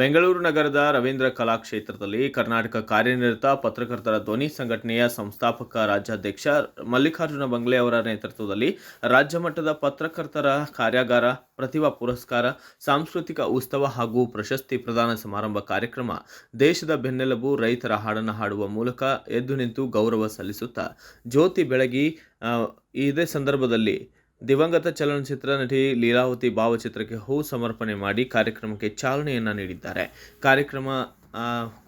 ಬೆಂಗಳೂರು ನಗರದ ರವೀಂದ್ರ ಕಲಾಕ್ಷೇತ್ರದಲ್ಲಿ ಕರ್ನಾಟಕ ಕಾರ್ಯನಿರತ ಪತ್ರಕರ್ತರ ಧ್ವನಿ ಸಂಘಟನೆಯ ಸಂಸ್ಥಾಪಕ ರಾಜ್ಯಾಧ್ಯಕ್ಷ ಮಲ್ಲಿಕಾರ್ಜುನ ಬಂಗ್ಲೆ ಅವರ ನೇತೃತ್ವದಲ್ಲಿ ರಾಜ್ಯ ಮಟ್ಟದ ಪತ್ರಕರ್ತರ ಕಾರ್ಯಾಗಾರ, ಪ್ರತಿಭಾ ಪುರಸ್ಕಾರ, ಸಾಂಸ್ಕೃತಿಕ ಉತ್ಸವ ಹಾಗೂ ಪ್ರಶಸ್ತಿ ಪ್ರದಾನ ಸಮಾರಂಭ ಕಾರ್ಯಕ್ರಮ ದೇಶದ ಬೆನ್ನೆಲುಬು, ರೈತರ ಹಾಡನ್ನು ಹಾಡುವ ಮೂಲಕ ಎದ್ದು ನಿಂತು ಗೌರವ ಸಲ್ಲಿಸುತ್ತಾ ಜ್ಯೋತಿ ಬೆಳಗಿ ಇದೇ ಸಂದರ್ಭದಲ್ಲಿ ದಿವಂಗತ ಚಲನಚಿತ್ರ ನಟಿ ಲೀಲಾವತಿ ಭಾವಚಿತ್ರಕ್ಕೆ ಹೂ ಸಮರ್ಪಣೆ ಮಾಡಿ ಕಾರ್ಯಕ್ರಮಕ್ಕೆ ಚಾಲನೆಯನ್ನು ನೀಡಿದ್ದಾರೆ. ಕಾರ್ಯಕ್ರಮ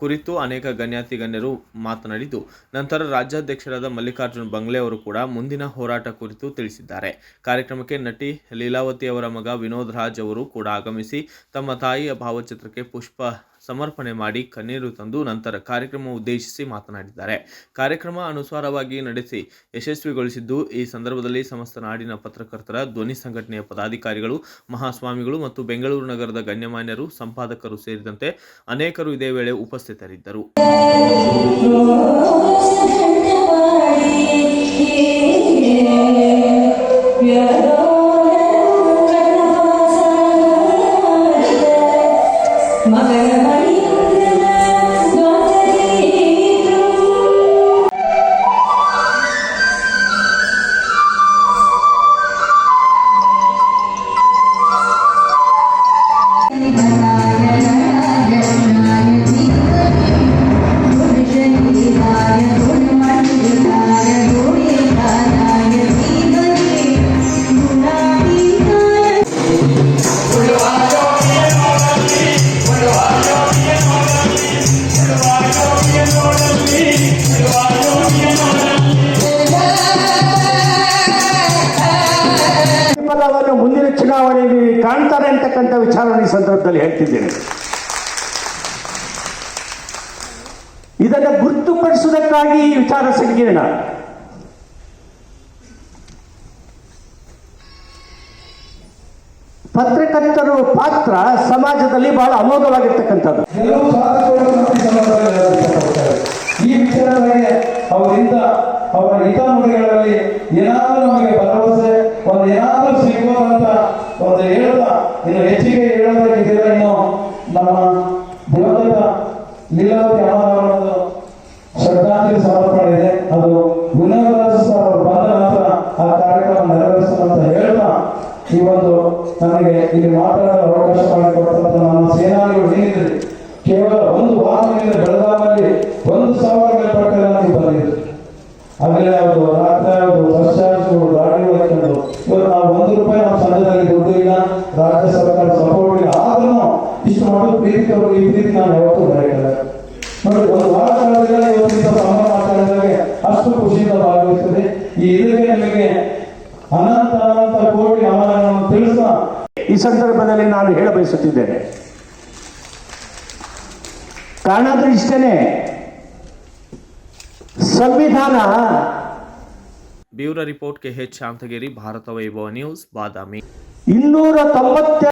ಕುರಿತು ಅನೇಕ ಗಣ್ಯಾತಿ ಗಣ್ಯರು ಮಾತನಾಡಿದ್ದು. ನಂತರ ರಾಜ್ಯಾಧ್ಯಕ್ಷರಾದ ಮಲ್ಲಿಕಾರ್ಜುನ್ ಬಂಗ್ಲೆ ಅವರು ಕೂಡ ಮುಂದಿನ ಹೋರಾಟ ಕುರಿತು ತಿಳಿಸಿದ್ದಾರೆ. ಕಾರ್ಯಕ್ರಮಕ್ಕೆ ನಟಿ ಲೀಲಾವತಿ ಅವರ ಮಗ ವಿನೋದ್ ರಾಜ್ ಅವರು ಕೂಡ ಆಗಮಿಸಿ ತಮ್ಮ ತಾಯಿಯ ಭಾವಚಿತ್ರಕ್ಕೆ ಪುಷ್ಪ ಸಮರ್ಪಣೆ ಮಾಡಿ ಕಣ್ಣೀರು ತಂದು ನಂತರ ಕಾರ್ಯಕ್ರಮ ಉದ್ದೇಶಿಸಿ ಮಾತನಾಡಿದ್ದಾರೆ. ಕಾರ್ಯಕ್ರಮ ಅನುಸಾರವಾಗಿ ನಡೆಸಿ ಯಶಸ್ವಿಗೊಳಿಸಿದ್ದು, ಈ ಸಂದರ್ಭದಲ್ಲಿ ಸಮಸ್ತ ನಾಡಿನ ಪತ್ರಕರ್ತರ, ಧ್ವನಿ ಸಂಘಟನೆಯ ಪದಾಧಿಕಾರಿಗಳು, ಮಹಾಸ್ವಾಮಿಗಳು ಮತ್ತು ಬೆಂಗಳೂರು ನಗರದ ಗಣ್ಯಮಾನ್ಯರು, ಸಂಪಾದಕರು ಸೇರಿದಂತೆ ಅನೇಕರು ಇದೇ ವೇಳೆ ಉಪಸ್ಥಿತರಿದ್ದರು. ಮುಂದಿನ ಚುನಾವಣೆಯಲ್ಲಿ ಕಾಣ್ತಾರೆ ಅಂತಕ್ಕಂಥ ವಿಚಾರವನ್ನು ಈ ಸಂದರ್ಭದಲ್ಲಿ ಹೇಳ್ತಿದ್ದೇನೆ. ಇದನ್ನು ಗುರುತುಪಡಿಸುವುದಕ್ಕಾಗಿ ಈ ವಿಚಾರ ಸಂಕಿರಣ ಪತ್ರಕರ್ತರು ಪಾತ್ರ ಸಮಾಜದಲ್ಲಿ ಬಹಳ ಅಮೋಘವಾಗಿರ್ತಕ್ಕಂಥದ್ದು ಕೆಲವು ಸಾಧಕರು ನಮ್ಮ ಸಮಾಜದಲ್ಲಿ ಇರಬೇಕಾಗುತ್ತದೆ. ಈ ವಿಚಾರಗಳಿಗೆ ಅವರಿಂದ ಅವರ ಹಿತನುಡಿಗಳಲ್ಲಿ ಏನಾದರೂ ನಮಗೆ ಭರವಸೆ ಒಂದು ಏನಾದರೂ ಸಿಗುವಂತ ಒಂದು ಹೇಳ್ತಾ ಇನ್ನು ಹೆಚ್ಚಿಗೆ ಹೇಳೋದಕ್ಕಿಲ್ಲ ಇನ್ನು ನಮ್ಮ ದಿವಂಗತ ಲೀಲಾವತಿ ಅಮ್ಮನವರೊಂದು ಶ್ರದ್ಧಾಂಜಲಿ ಸಮರ್ಪಣೆ ಇದೆ. ಅದು ವಿನೋದ ಸರ್ ಅವರು ಬಂದ ನಂತರ ಆ ಕಾರ್ಯಕ್ರಮ ನೆರವೇರಿಸುವಂತ ಹೇಳ್ತಾ ಈ ಒಂದು ನನಗೆ ಇಲ್ಲಿ ಮಾತನಾಡಲು ಅವಕಾಶ ಮಾಡಿಕೊಟ್ಟಂತ ನಾನು ಸೇನಾನಿಗಳು ನೀಡಿದ್ರಿ ಕೇವಲ ಒಂದು ವಾಹನದಿಂದ ಬೆಳಗಾವಲ್ಲಿ ಒಂದು ಸಾವಿರ ನೀವು ಬಂದಿದ್ರಿ ಆಗಲೇ ಪ್ರೀತಿ ನಾನು ಯಾವತ್ತೂ ಬರೆಯಲ್ಲ ನೋಡಿ ಒಂದು ವಾರ ಕಾಲದಲ್ಲಿ ಇವತ್ತಿನ ಸಂಭ್ರಮ ಮಾತಾಡಿದಾಗ ಅಷ್ಟು ಖುಷಿಯಿಂದ ಭಾಗವಹಿಸ್ತದೆ. ಈ ಇದಕ್ಕೆ ನಮಗೆ ಅನಂತ ಅನಂತ ಕೋಟಿ ನಮನಗಳನ್ನು ತಿಳಿಸ ಈ ಸಂದರ್ಭದಲ್ಲಿ ನಾನು ಹೇಳ ಬಯಸುತ್ತಿದ್ದೇನೆ. ಕಾರಣ ಅಂದ್ರೆ ಇಷ್ಟೇನೆ ಸಂವಿಧಾನ bureau report K H Shantagiri Bharata Vaibhava news Badami. ಇನ್ನೂರ ತೊಂಬತ್ತ